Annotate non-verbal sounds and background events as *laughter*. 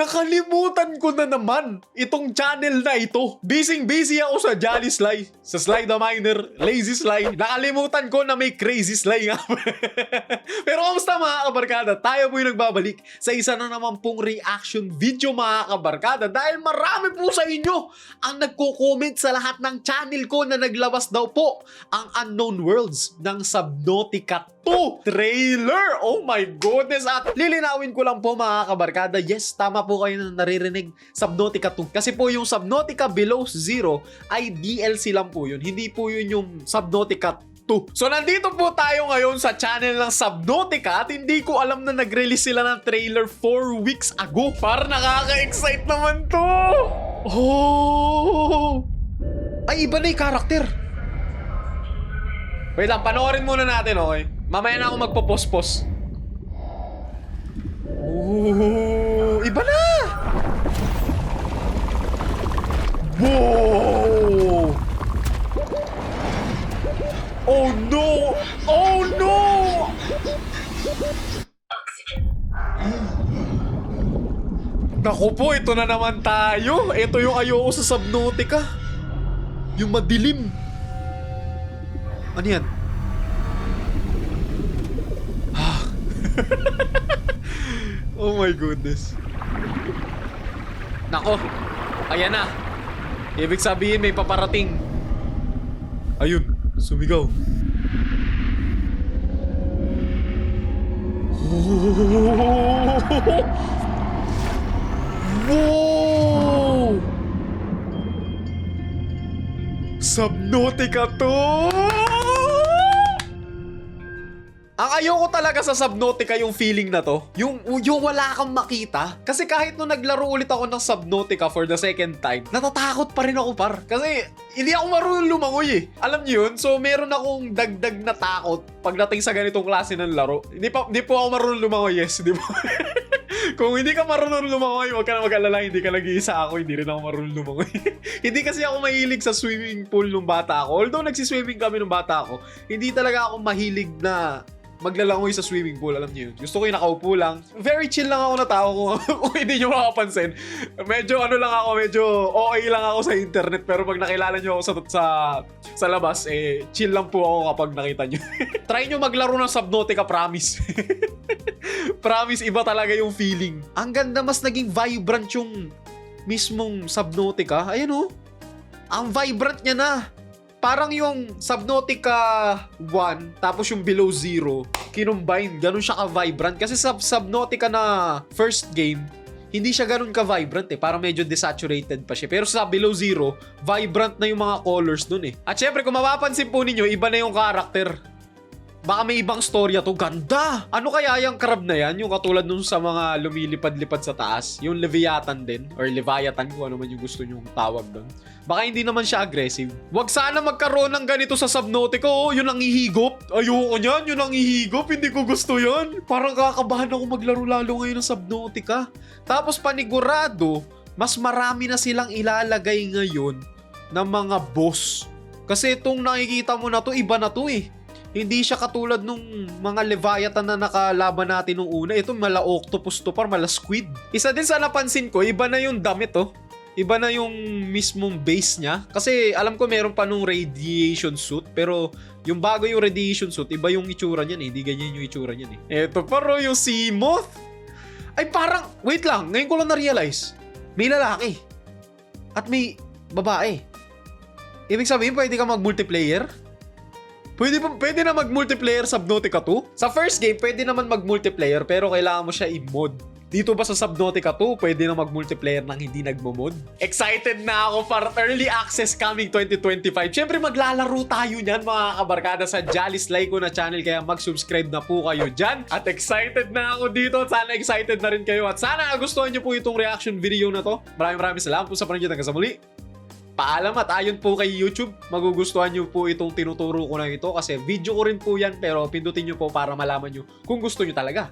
Nakalimutan ko na naman itong channel na ito. Busy-busy ako sa Jolly Sly, sa Sly the Miner, Lazy Sly. Nakalimutan ko na may Crazy Sly nga. *laughs* Pero kamusta mga kabarkada? Tayo po yung nagbabalik sa isa na naman pong reaction video mga kabarkada dahil marami po sa inyo ang nagko-comment sa lahat ng channel ko na naglabas daw po ang Unknown Worlds ng Subnautica 2 trailer. Oh my goodness. At lilinawin ko lang po mga kabarkada. Yes, tama po kayo na naririnig Subnautica 2. Kasi po yung Subnautica Below Zero ay DLC lang po yun. Hindi po yun yung Subnautica 2. So nandito po tayo ngayon sa channel ng Subnautica at hindi ko alam na nag-release sila ng trailer 4 weeks ago. Para nakaka-excite naman to! Oh! Ay, iba na yung karakter. Wait lang, panoorin muna natin, okay? Mamaya na ako magpo-post-post. Oh, iba na! Whoa! Oh no! Oh no! Naku po, ito na naman tayo. Ito yung ayoko sa Subnautica. Yung madilim. Ano yan? *laughs* oh my goodness. Nako, ayan na. Ibig sabihin may paparating. Ayun, sumigaw. Wow! Subnautica to! Ang ayoko talaga sa Subnautica yung feeling na to. Yung, yung wala kang makita. Kasi kahit nung naglaro ulit ako ng Subnautica for the second time, natatakot pa rin ako par. Kasi hindi ako marunong lumangoy eh. Alam niyo yun? So meron akong dagdag na takot pagdating sa ganitong klase ng laro. Hindi, pa, hindi po ako marunong lumangoy, yes. Di ba? *laughs* Kung hindi ka marunong lumangoy, huwag ka na mag-alala, hindi ka nag-iisa ako, hindi rin ako marunong lumangoy. *laughs* hindi kasi ako mahilig sa swimming pool nung bata ako. Although nagsiswimming kami nung bata ako, hindi talaga ako mahilig na maglalangoy sa swimming pool, alam niyo yun. Gusto ko yung nakaupo lang. Very chill lang ako na tao kung, *laughs* kung hindi niyo makapansin. Medyo ano lang ako, medyo okay lang ako sa internet pero pag nakilala niyo ako sa sa sa labas, eh chill lang po ako kapag nakita niyo. *laughs* Try niyo maglaro ng Subnautica, promise. *laughs* promise, iba talaga yung feeling. Ang ganda, mas naging vibrant yung mismong Subnautica. Ayan oh. Ang vibrant niya na parang yung Subnautica 1 tapos yung Below Zero kinumbine, ganun siya ka-vibrant kasi sa Subnautica na first game hindi siya ganun ka-vibrant eh. Parang medyo desaturated pa siya. Pero sa Below Zero, vibrant na yung mga colors dun eh. At syempre, kung mapapansin po ninyo, iba na yung character. Baka may ibang storya to. Ganda! Ano kaya yung crab na yan? Yung katulad nung sa mga lumilipad-lipad sa taas. Yung Leviathan din. Or Leviathan kung ano man yung gusto nyong tawag doon. Baka hindi naman siya aggressive. Wag sana magkaroon ng ganito sa Subnautica. Oh, yun ang ihigop. Ayoko niyan. Yun ang ihigop. Hindi ko gusto yan. Parang kakabahan ako maglaro lalo ngayon ng Subnautica. Tapos panigurado, mas marami na silang ilalagay ngayon ng mga boss. Kasi itong nakikita mo na to, iba na to eh. Hindi siya katulad nung mga Leviathan na nakalaban natin nung una. Ito mala octopus to par, mala squid. Isa din sa napansin ko, iba na yung damit oh. Iba na yung mismong base niya. Kasi alam ko meron pa nung radiation suit. Pero yung bago yung radiation suit, iba yung itsura niyan eh. Hindi ganyan yung itsura niyan eh. Eto paro yung Seamoth. Ay parang, wait lang, ngayon ko lang na-realize. May lalaki. At may babae. Ibig sabihin, pwede ka mag-multiplayer? Pwede, pa, pwede na mag-multiplayer Subnautica 2? Sa first game, pwede naman mag-multiplayer pero kailangan mo siya i-mod. Dito ba sa Subnautica 2, pwede na mag-multiplayer nang hindi nagmo-mod? Excited na ako para early access coming 2025. Siyempre maglalaro tayo niyan mga kabarkada sa Jolly Sly ko na channel kaya mag-subscribe na po kayo dyan. At excited na ako dito. Sana excited na rin kayo. At sana nagustuhan niyo po itong reaction video na to. Maraming maraming salamat po sa panonood hanggang sa muli. Paalam at ayon po kay YouTube, magugustuhan nyo po itong tinuturo ko na ito kasi video ko rin po yan pero pindutin nyo po para malaman nyo kung gusto nyo talaga.